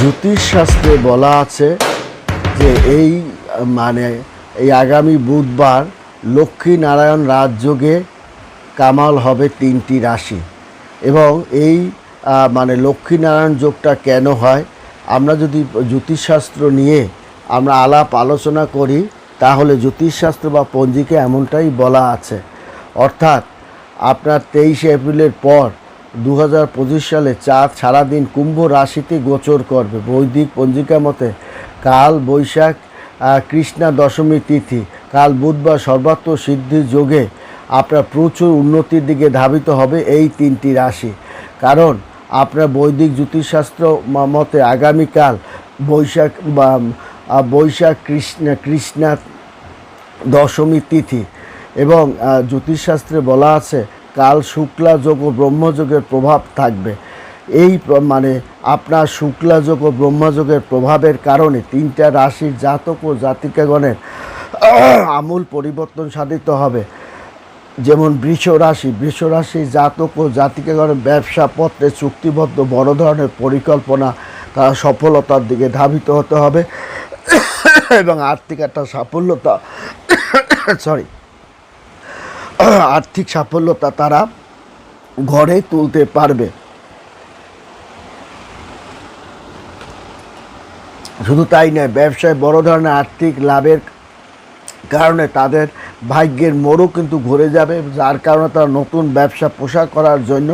জ্যোতিষশাস্ত্রে বলা আছে যে এই মানে এই আগামী বুধবার লক্ষ্মী নারায়ণ রাজযোগে কামাল হবে তিনটি রাশি। এবং এই মানে লক্ষ্মী নারায়ণ যোগটা কেন হয়? আমরা যদি জ্যোতিষশাস্ত্র নিয়ে আমরা আলাপ আলোচনা করি, তাহলে জ্যোতিষশাস্ত্র বা পঞ্জিকে এমনটাই বলা আছে। অর্থাৎ, আপনার তেইশে এপ্রিলের পর দু হাজার পঁচিশ সালে চাঁদ সারাদিন কুম্ভ রাশিতে গোচর করবে। বৈদিক পঞ্জিকা মতে কাল বৈশাখ কৃষ্ণা দশমী তিথি। কাল বুধবার সর্বাত্ম সিদ্ধির যোগে আপনার প্রচুর উন্নতির দিকে ধাবিত হবে এই তিনটি রাশি। কারণ আপনার বৈদিক জ্যোতিষশাস্ত্র মতে আগামীকাল বৈশাখ, বা বৈশাখ কৃষ্ণা কৃষ্ণা দশমী তিথি। এবং জ্যোতিষশাস্ত্রে বলা আছে কাল শুক্লা যোগ ও ব্রহ্মযোগের প্রভাব থাকবে। এই মানে আপনার শুক্লা যোগ ও ব্রহ্মযোগের প্রভাবের কারণে তিনটা রাশির জাতক ও জাতিকাগণের আমূল পরিবর্তন সাধিত হবে। যেমন বৃষ রাশি বৃষ রাশি জাতক ও জাতিকাগণের ব্যবসা পত্রে চুক্তিবদ্ধ বড় ধরনের পরিকল্পনা তারা সফলতার দিকে ধাবিত হতে হবে। এবং আর্থিক একটা সাফল্যতা সরি আর্থিক সাফল্যতা তারা ঘরে তুলতে পারবে। শুধু তাই নয়, ব্যবসায় বড় ধরনের আর্থিক লাভের কারণে তাদের ভাগ্যের মোড়ও কিন্তু ঘুরে যাবে, যার কারণে তারা নতুন ব্যবসা পোষা করার জন্য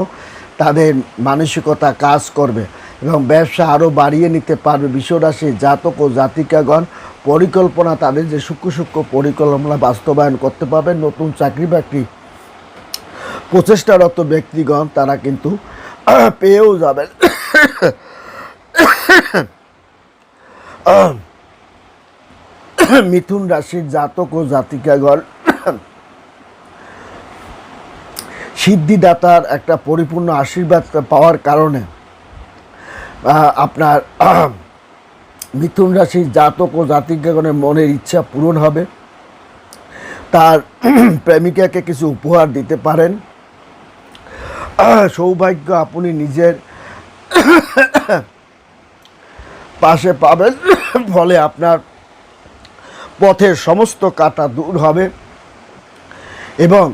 তাদের মানসিকতা কাজ করবে এবং ব্যবসা আরও বাড়িয়ে নিতে পারবে। বিশ্বরাশি জাতক ও জাতিকাগণ পরিকল্পনা তাদের যে সূক্ষ্ম সূক্ষ্ম পরিকল্পনা বাস্তবায়ন করতে পারবেন নতুন চাকরি বাকরি প্রচেষ্টারত ব্যক্তিগণ, তারা কিন্তু পেয়েও যাবেন। মিথুন রাশির জাতক ও জাতিকাগণ, সিদ্ধিদাতার একটা পরিপূর্ণ আশীর্বাদ পাওয়ার কারণে আপনার মিথুন রাশির জাতক ও জাতিকাগণের মনের ইচ্ছা পূরণ হবে। তার প্রেমিকাকে কিছু উপহার দিতে পারেন। সৌভাগ্য আপনি নিজের পাশে পাবেন, ফলে আপনার পথের সমস্ত কাটা দূর হবে এবং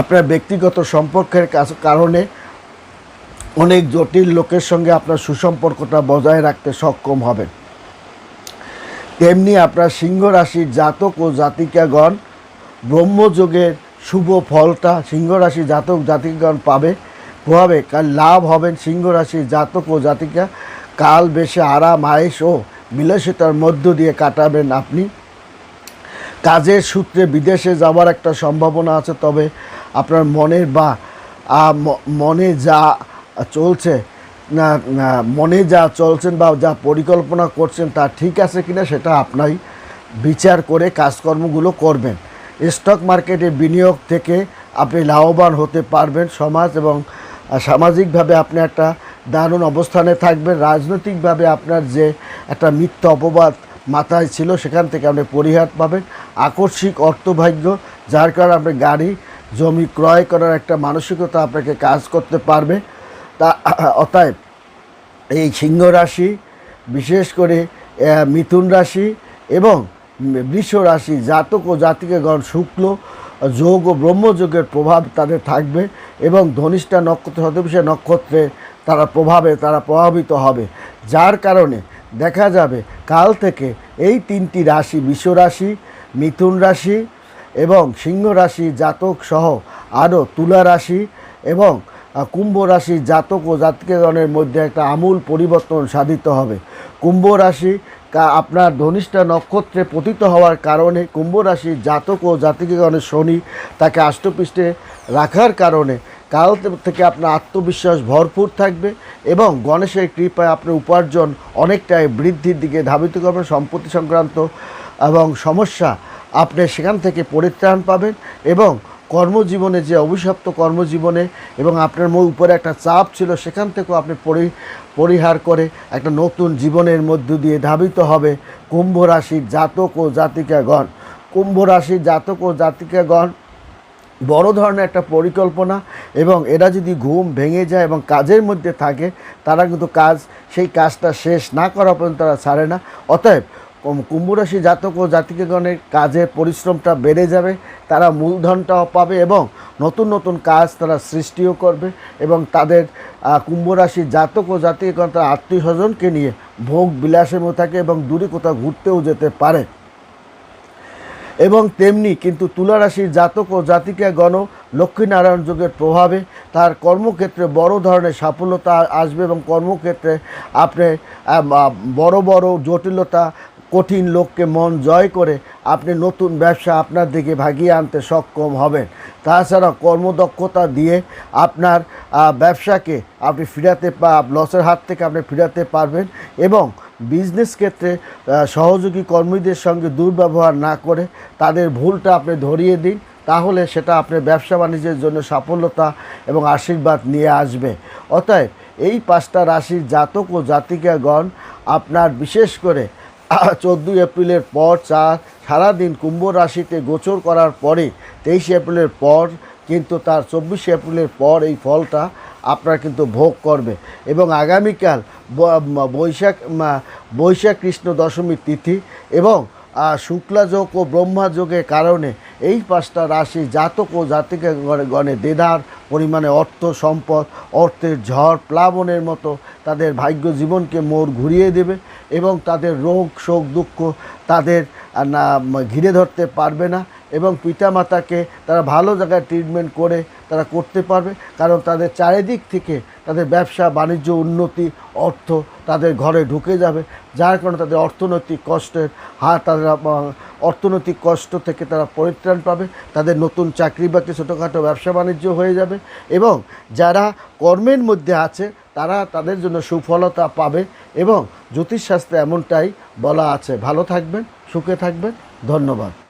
আপনার ব্যক্তিগত সম্পর্কের কারণে অনেক জটিল লোকের সঙ্গে আপনার সুসম্পর্কটা বজায় রাখতে সক্ষম হবেন। তেমনি আপনার সিংহ রাশির জাতক ও জাতিকাগণ ব্রহ্মযোগের শুভ ফলটা সিংহ রাশির জাতক জাতিকাগণ পাবে প্রভাবে কাল লাভ হবেন সিংহ জাতক ও জাতিকা। কাল বেশে আরাম আয়েস ও বিলাসিতার মধ্য দিয়ে কাটাবেন আপনি। কাজের সূত্রে বিদেশে যাওয়ার একটা সম্ভাবনা আছে, তবে আপনার মনের বা মনে যা চলছে। না মনে যা চলছেন বা যা পরিকল্পনা করছেন তা ঠিক আছে কিনা সেটা আপনাই বিচার করে কাজকর্মগুলো করবেন। স্টক মার্কেটে বিনিয়োগ থেকে আপনি লাভবান হতে পারবেন সমাজ এবং সামাজিকভাবে আপনি একটা দারুণ অবস্থানে থাকবেন। রাজনৈতিকভাবে আপনার যে একটা মিথ্যা অপবাদ মাথায় ছিল সেখান থেকে আপনি পরিহার পাবেন। আকস্মিক অর্থভাগ্য, যার কারণে আপনি গাড়ি, জমি ক্রয় করার একটা মানসিকতা আপনাকে কাজ করতে পারবে। তা, অতএব এই সিংহ রাশি, বিশেষ করে মিথুন রাশি এবং বৃষ রাশি, জাতক ও জাতিকাগণ শুক্ল, যোগ ও ব্রহ্মযোগের প্রভাব তাদের থাকবে এবং ধনিষ্ঠা নক্ষত্র শতবিশা নক্ষত্রে তারা প্রভাবে তারা প্রভাবিত হবে। যার কারণে দেখা যাবে কাল থেকে এই তিনটি রাশি বিশ্ব রাশি, মিথুন রাশি এবং সিংহ রাশি জাতক সহ আরও তুলা রাশি এবং কুম্ভ রাশির জাতক ও জাতকগণের মধ্যে একটা আমূল পরিবর্তন সাধিত হবে। কুম্ভ রাশি আপনার ধনিষ্ঠা নক্ষত্রে পতিত হওয়ার কারণে কুম্ভ রাশির জাতক ও জাতকগণের শনি তাকে আষ্টপৃষ্ঠে রাখার কারণে কাল থেকে আপনার আত্মবিশ্বাস ভরপুর থাকবে এবং গণেশের কৃপায় আপনার উপার্জন অনেকটাই বৃদ্ধির দিকে ধাবিত করবে সম্পত্তি সংক্রান্ত এবং সমস্যা আপনি সেখান থেকে পরিত্রাণ পাবেন এবং কর্মজীবনে যে অভিশপ্ত কর্মজীবনে এবং আপনার উপরে একটা চাপ ছিল, সেখান থেকেও আপনি পরি, পরিহার করে একটা নতুন জীবনের মধ্য দিয়ে ধাবিত হবে কুম্ভ রাশির জাতক ও জাতিকাগণ। কুম্ভ রাশির জাতক ও জাতিকাগণ বড় ধরনের একটা পরিকল্পনা এবং এরা যদি ঘুম ভেঙে যায় এবং কাজের মধ্যে থাকে, তারা কিন্তু কাজ, সেই কাজটা শেষ না করা পর্যন্ত তারা ছাড়ে না। অতএব কুম- কুম্ভ রাশি জাতক ও জাতিকাগণের কাজের পরিশ্রমটা বেড়ে যাবে তারা মূলধনটাও পাবে এবং নতুন নতুন কাজ তারা সৃষ্টিও করবে এবং তাদের আহ, কুম্ভ রাশির জাতক ও জাতিকাগণ তার আত্মীয় স্বজনকে নিয়ে ভোগ মধ্যে থাকে এবং দূরে কোথাও ঘুরতেও যেতে পারে। এবং তেমনি কিন্তু তুলা রাশির জাতক ও জাতিকা গণ লক্ষ্মীনারায়ণ যোগের প্রভাবে তার কর্মক্ষেত্রে বড় ধরনের সাফল্যতা আসবে এবং কর্মক্ষেত্রে আপনি বড় বড় জটিলতা কঠিন লোককে মন জয় করে আপনি নতুন ব্যবসা আপনার দিকে ভাগিয়ে আনতে সক্ষম হবেন। তাছাড়া কর্মদক্ষতা দিয়ে আপনার ব্যবসাকে আপনি ফিরাতে পা, লসের হাত থেকে আপনি ফিরাতে পারবেন এবং বিজনেস ক্ষেত্রে সহযোগী কর্মীদের সঙ্গে দুর্ব্যবহার না করে তাদের ভুলটা আপনি ধরিয়ে দিন, তাহলে সেটা আপনার ব্যবসা বাণিজ্যের জন্য সাফল্যতা এবং আশীর্বাদ নিয়ে আসবে। অতএব এই পাঁচটা রাশির জাতক ও জাতিকাগণ আপনার বিশেষ করে চোদ্দোই এপ্রিলের পর চার সারাদিন কুম্ভ রাশিতে গোচর করার পরে তেইশে এপ্রিলের পর কিন্তু তার চব্বিশে এপ্রিলের পর এই ফলটা আপনারা কিন্তু ভোগ করবে। এবং আগামীকাল বৈশাখ বৈশাখ কৃষ্ণ দশমীর তিথি এবং আহ, শুক্লা যোগ ও ব্রহ্মা যোগের কারণে এই পাঁচটা রাশি জাতক ও জাতিকে গণে দেদার পরিমাণে অর্থ, সম্পদ, অর্থের ঝড় প্লাবনের মতো তাদের ভাগ্য জীবনকে মোর ঘুরিয়ে দেবে এবং তাদের রোগ, শোক, দুঃখ তাদের না, ঘিরে ধরতে পারবে না। এবং পিতামাতাকে তারা ভালো জায়গায় ট্রিটমেন্ট করে তারা করতে পারবে। কারণ তাদের চারিদিক থেকে তাদের ব্যবসা, বাণিজ্য, উন্নতি, অর্থ তাদের ঘরে ঢুকে যাবে। যার কারণে তাদের অর্থনৈতিক কষ্টের হাত তারা অর্থনৈতিক কষ্ট থেকে তারা পরিত্রাণ পাবে। তাদের নতুন চাকরি বাকরি ছোটোখাটো ব্যবসা বাণিজ্য হয়ে যাবে এবং যারা কর্মের মধ্যে আছে তারা তাদের জন্য সুফলতা পাবে এবং জ্যোতিষশাস্ত্রে এমনটাই বলা আছে। ভালো থাকবেন, সুখে থাকবেন। ধন্যবাদ।